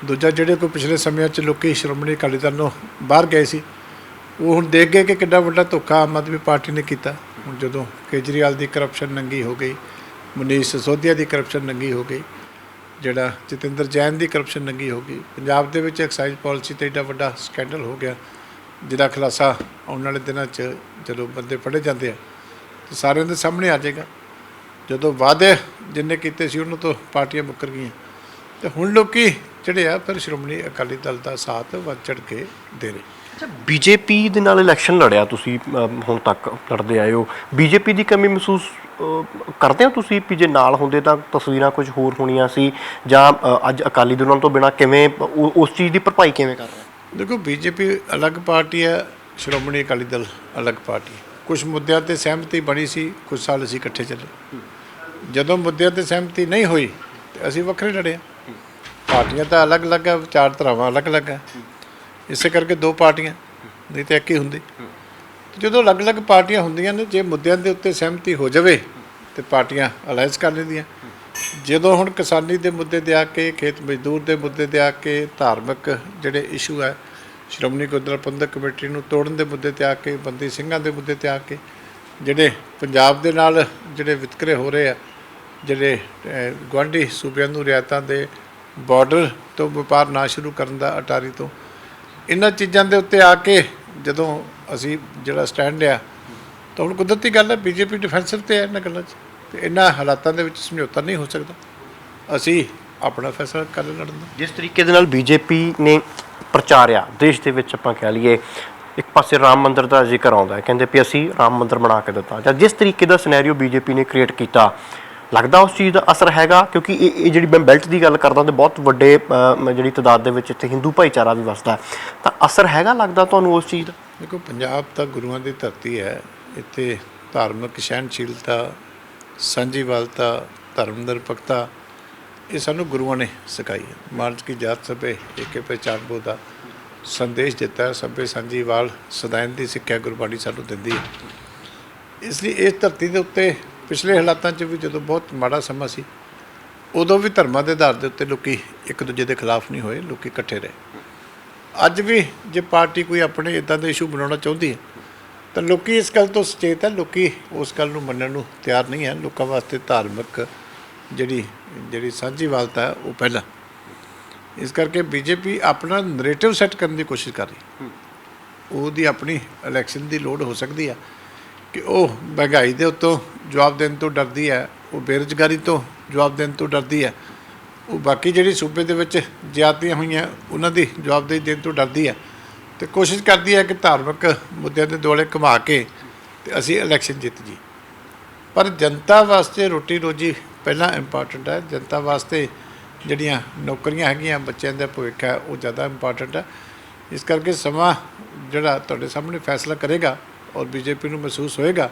ਦੂਜਾ ਜਿਹੜੇ ਕੋਈ ਪਿਛਲੇ ਸਮਿਆਂ 'ਚ ਲੋਕੀ ਸ਼੍ਰੋਮਣੀ ਅਕਾਲੀ ਦਲ ਨੂੰ ਬਾਹਰ ਗਏ ਸੀ, ਉਹ ਹੁਣ ਦੇਖ ਗਏ ਕਿ ਕਿੰਨਾ ਵੱਡਾ ਧੋਖਾ ਆਮ ਆਦਮੀ ਪਾਰਟੀ ਨੇ ਕੀਤਾ। ਹੁਣ ਜਦੋਂ ਕੇਜਰੀਵਾਲ ਦੀ ਕਰਪਸ਼ਨ ਨੰਗੀ ਹੋ ਗਈ, ਮਨੀਸ਼ ਸਿਸੋਦੀਆ ਦੀ ਕਰਪਸ਼ਨ ਨੰਗੀ ਹੋ ਗਈ, ਜਿਹੜਾ ਜਤਿੰਦਰ ਜੈਨ ਦੀ ਕਰਪਸ਼ਨ ਨੰਗੀ ਹੋ ਗਈ, ਪੰਜਾਬ ਦੇ ਵਿੱਚ ਐਕਸਾਈਜ਼ ਪਾਲਿਸੀ ਤੇ ਏਡਾ ਵੱਡਾ ਸਕੈਂਡਲ ਹੋ ਗਿਆ, ਜਿਹਦਾ ਖੁਲਾਸਾ ਆਉਣ ਵਾਲੇ ਦਿਨਾਂ 'ਚ ਜਦੋਂ ਬੰਦੇ ਫੜੇ ਜਾਂਦੇ ਆ, ਤੇ ਸਾਰਿਆਂ ਦੇ ਸਾਹਮਣੇ ਆ ਜਾਏਗਾ। ਜਦੋਂ ਵਾਅਦੇ ਜਿੰਨੇ ਕੀਤੇ ਸੀ, ਉਹਨਾਂ ਤੋਂ ਪਾਰਟੀਆਂ ਮੁੱਕਰ ਗਈਆਂ। ਤੇ ਹੁਣ ਲੋਕੀ ਜਿਹੜੇ ਆ ਫਿਰ ਸ਼੍ਰੋਮਣੀ ਅਕਾਲੀ ਦਲ ਦਾ ਸਾਥ ਵੱਧ ਚੜ ਕੇ ਦੇ ਰਹੇ।
ਅੱਛਾ ਬੀਜੇਪੀ ਦੇ ਨਾਲ ਇਲੈਕਸ਼ਨ ਲੜਿਆ ਤੁਸੀਂ ਅਮ, ਹੁਣ ਤੱਕ ਲੜਦੇ ਆਏ ਹੋ। ਬੀਜੇਪੀ ਦੀ ਕਮੀ ਮਹਿਸੂਸ ਅ, ਕਰਦੇ ਹੋ ਤੁਸੀਂ ਵੀ ਜੇ ਨਾਲ ਹੁੰਦੇ ਤਾਂ ਤਸਵੀਰਾਂ ਕੁਝ ਹੋਰ ਹੋਣੀਆਂ ਸੀ? ਜਾਂ ਅ, ਅੱਜ ਅਕਾਲੀ ਦਲਾਂ ਤੋਂ ਬਿਨਾ ਕਿਵੇਂ ਉਹ- ਉਸ ਚੀਜ਼ ਦੀ ਭਰਪਾਈ ਕਿਵੇਂ ਕਰ ਰਿਹਾ
ਦੇਖੋ ਬੀਜੇਪੀ ਅਲੱਗ ਪਾਰਟੀ ਹੈ ਸ਼੍ਰੋਮਣੀ ਅਕਾਲੀ ਦਲ ਅਲੱਗ ਪਾਰਟੀ ਹੈ। ਕੁਝ ਮੁੱਦਿਆਂ ਤੇ ਸਹਿਮਤੀ ਬਣੀ ਸੀ ਕੁਝ ਸਾਲ ਅਸੀਂ ਇਕੱਠੇ ਚੱਲੇ। ਜਦੋਂ ਮੁੱਦਿਆਂ ਤੇ ਸਹਿਮਤੀ ਨਹੀਂ ਹੋਈ ਤੇ ਅਸੀਂ ਵੱਖਰੇ ਲੜੇ ਪਾਰਟੀਆਂ ਤਾਂ ਅਲੱਗ-ਅਲੱਗ ਹੈ ਵਿਚਾਰ ਧਾਰਾਵਾਂ ਅਲੱਗ-ਅਲੱਗ ਹੈ ਇਸੇ ਕਰਕੇ ਦੋ ਪਾਰਟੀਆਂ ਨਹੀਂ ਤੇ ਇੱਕ ਹੀ ਹੁੰਦੀ। ਜਦੋਂ ਅਲੱਗ-ਅਲੱਗ ਪਾਰਟੀਆਂ ਹੁੰਦੀਆਂ ਨੇ ਜੇ ਮੁੱਦਿਆਂ ਦੇ ਉੱਤੇ ਸਹਿਮਤੀ ਹੋ ਜਾਵੇ ਤੇ ਪਾਰਟੀਆਂ ਅਲਾਈਅੰਸ ਕਰ ਲੈਂਦੀਆਂ। ਜਦੋਂ ਹੁਣ ਕਿਸਾਨੀ ਦੇ ਮੁੱਦੇ ਤੇ ਆ ਕੇ ਖੇਤ ਮਜ਼ਦੂਰ ਦੇ ਮੁੱਦੇ ਤੇ ਆ ਕੇ ਧਾਰਮਿਕ ਜਿਹੜੇ ਇਸ਼ੂ ਹੈ ਸ਼੍ਰੋਮਣੀ ਗੁਰਦੁਆਰਾ ਪ੍ਰਬੰਧਕ ਕਮੇਟੀ ਨੂੰ ਤੋੜਨ ਦੇ ਮੁੱਦੇ ਤੇ ਆ ਕੇ ਬੰਦੀ ਸਿੰਘਾਂ ਦੇ ਮੁੱਦੇ ਤੇ ਆ ਕੇ ਜਿਹੜੇ ਪੰਜਾਬ ਦੇ ਨਾਲ ਜਿਹੜੇ ਵਿਤਕਰੇ ਹੋ ਰਹੇ ਆ ਜਿਹੜੇ ਅਹ, ਗੁਆਂਢੀ ਸੂਬਿਆਂ ਨੂੰ ਰਿਆਇਤਾਂ ਦੇ ਬਾਰਡਰ ਤੋਂ ਵਪਾਰ ਨਾ ਸ਼ੁਰੂ ਕਰਨ ਦਾ ਅਟਾਰੀ ਤੋਂ। ਇਹਨਾਂ ਚੀਜ਼ਾਂ ਦੇ ਉੱਤੇ ਆ ਕੇ ਜਦੋਂ ਅਸੀਂ ਜਿਹੜਾ ਸਟੈਂਡ ਲਿਆ, ਤਾਂ ਹੁਣ ਕੁਦਰਤੀ ਗੱਲ ਹੈ, ਬੀਜੇਪੀ ਡਿਫੈਂਸਿਵ ਤੇ ਹੈ ਇਹਨਾਂ ਗੱਲਾਂ 'ਚ। ਤੇ ਇਹਨਾਂ ਹਾਲਾਤਾਂ ਦੇ ਵਿੱਚ ਸਮਝੌਤਾ ਨਹੀਂ ਹੋ ਸਕਦਾ। ਅਸੀਂ ਆਪਣਾ ਫੈਸਲਾ ਕਰ ਲੜਨ ਦਾ।
ਜਿਸ ਤਰੀਕੇ ਦੇ ਨਾਲ ਬੀਜੇਪੀ ਨੇ ਪ੍ਰਚਾਰਿਆ, ਦੇਸ਼ ਦੇ ਵਿੱਚ ਆਪਾਂ ਕਹਿ ਲਈਏ, ਇੱਕ ਪਾਸੇ ਰਾਮ ਮੰਦਿਰ ਦਾ ਜ਼ਿਕਰ ਆਉਂਦਾ ਹੈ, ਕਹਿੰਦੇ ਵੀ ਅਸੀਂ ਰਾਮ ਮੰਦਿਰ ਬਣਾ ਕੇ ਦਿੱਤਾ। ਜਾਂ ਜਿਸ ਤਰੀਕੇ ਦਾ ਸਿਨੈਰੀਓ ਬੀਜੇਪੀ ਨੇ ਕ੍ਰੀਏਟ ਕੀਤਾ ਲੱਗਦਾ ਉਸ ਚੀਜ਼ ਦਾ ਅਸਰ ਹੈਗਾ? ਕਿਉਂਕਿ ਇਹ ਇਹ ਜਿਹੜੀ ਮੈਂ ਬੈਲਟ ਦੀ ਗੱਲ ਕਰਦਾ ਤੇ ਬਹੁਤ ਵੱਡੇ ਅ, ਜਿਹੜੀ ਤਦਾਦ ਦੇ ਵਿੱਚ ਇੱਥੇ ਹਿੰਦੂ ਭਾਈਚਾਰਾ ਵੀ ਵਸਦਾ ਹੈ। ਤਾਂ ਅਸਰ ਹੈਗਾ ਲੱਗਦਾ ਤੁਹਾਨੂੰ ਉਸ ਚੀਜ਼ ਦਾ?
ਦੇਖੋ ਪੰਜਾਬ ਤਾਂ ਗੁਰੂਆਂ ਦੀ ਧਰਤੀ ਹੈ। ਇੱਥੇ ਧਾਰਮਿਕ ਸਹਿਣਸ਼ੀਲਤਾ ਸਾਂਝੀਵਾਲਤਾ ਧਰਮ ਨਿਰਪੱਖਤਾ ਇਹ ਸਾਨੂੰ ਗੁਰੂਆਂ ਨੇ ਸਿਖਾਈ ਹੈ। ਮਾਰਚ ਕੀ ਜਾਤ ਸਭੇ ਏਕੇ ਪਹਿਚਾਨ ਬੋਦਾ ਸੰਦੇਸ਼ ਦਿੱਤਾ ਹੈ, ਸਭੇ ਸਾਂਝੀਵਾਲ ਸਦਾਇਨ ਦੀ ਸਿੱਖਿਆ ਗੁਰਬਾਣੀ ਸਾਨੂੰ ਦਿੰਦੀ ਹੈ। ਇਸ ਲਈ ਇਸ ਧਰਤੀ ਦੇ ਉੱਤੇ ਪਿਛਲੇ ਹਾਲਾਤਾਂ 'ਚ ਵੀ ਜਦੋਂ ਬਹੁਤ ਮਾੜਾ ਸਮਾਂ ਸੀ ਉਦੋਂ ਵੀ ਧਰਮਾਂ ਦੇ ਆਧਾਰ ਦੇ ਉੱਤੇ ਲੋਕੀ ਇੱਕ ਦੂਜੇ ਦੇ ਖਿਲਾਫ ਨਹੀਂ ਹੋਏ ਲੋਕੀ ਇਕੱਠੇ ਰਹੇ। ਅੱਜ ਵੀ ਜੇ ਪਾਰਟੀ ਕੋਈ ਆਪਣੇ ਇਦਾਂ ਦੇ ਇਸ਼ੂ ਬਣਾਉਣਾ ਚਾਹੁੰਦੀ ਹੈ ਤਾਂ ਲੋਕੀ ਇਸ ਗੱਲ ਤੋਂ ਸੁਚੇਤ ਹੈ ਲੋਕੀ ਉਸ ਗੱਲ ਨੂੰ ਮੰਨਣ ਨੂੰ ਤਿਆਰ ਨਹੀਂ ਹੈ। ਲੋਕਾਂ ਵਾਸਤੇ ਧਾਰਮਿਕ ਜਿਹੜੀ ਜਿਹੜੀ ਸਾਂਝੀਵਾਲਤਾ ਹੈ ਉਹ ਪਹਿਲਾਂ। ਇਸ ਕਰਕੇ ਬੀਜੇਪੀ ਆਪਣਾ ਨੈਰੇਟਿਵ ਸੈੱਟ ਕਰਨ ਦੀ ਕੋਸ਼ਿਸ਼ ਕਰ ਰਹੀ ਹੈ। ਉਹਦੀ ਆਪਣੀ ਇਲੈਕਸ਼ਨ ਦੀ ਲੋੜ ਹੋ ਸਕਦੀ ਹੈ। ਕਿ ਉਹ ਮਹਿੰਗਾਈ ਦੇ ਉੱਤੋਂ ਜਵਾਬ ਦੇਣ ਤੋਂ ਡਰਦੀ ਹੈ, ਉਹ ਬੇਰੁਜ਼ਗਾਰੀ ਤੋਂ ਜਵਾਬ ਦੇਣ ਤੋਂ ਡਰਦੀ ਹੈ। ਉਹ ਬਾਕੀ ਜਿਹੜੀ ਸੂਬੇ ਦੇ ਵਿੱਚ ਜ਼ਿਆਦਤੀਆਂ ਹੋਈਆਂ, ਉਹਨਾਂ ਦੀ ਜਵਾਬਦੇਹੀ ਦੇਣ ਤੋਂ ਡਰਦੀ ਹੈ। ਤੇ ਕੋਸ਼ਿਸ਼ ਕਰਦੀ ਹੈ ਕਿ ਧਾਰਮਿਕ ਮੁੱਦਿਆਂ ਦੇ ਦੁਆਲੇ ਘੁਮਾ ਕੇ ਤੇ ਅਸੀਂ ਇਲੈਕਸ਼ਨ ਜਿੱਤ ਜੀ ਪਰ ਜਨਤਾ ਵਾਸਤੇ ਰੋਟੀ ਰੋਜੀ ਪਹਿਲਾਂ ਇੰਪੋਰਟੈਂਟ ਹੈ। ਜਨਤਾ ਵਾਸਤੇ ਜਿਹੜੀਆਂ ਨੌਕਰੀਆਂ ਹੈਗੀਆਂ ਬੱਚਿਆਂ ਦਾ ਭਵਿੱਖ ਹੈ, ਉਹ ਜ਼ਿਆਦਾ ਇੰਪੋਰਟੈਂਟ ਹੈ। ਇਸ ਕਰਕੇ ਸਮਾਂ ਜਿਹੜਾ ਤੁਹਾਡੇ ਸਾਹਮਣੇ ਫੈਸਲਾ ਕਰੇਗਾ ਔਰ ਬੀਜੇਪੀ ਨੂੰ ਮਹਿਸੂਸ ਹੋਏਗਾ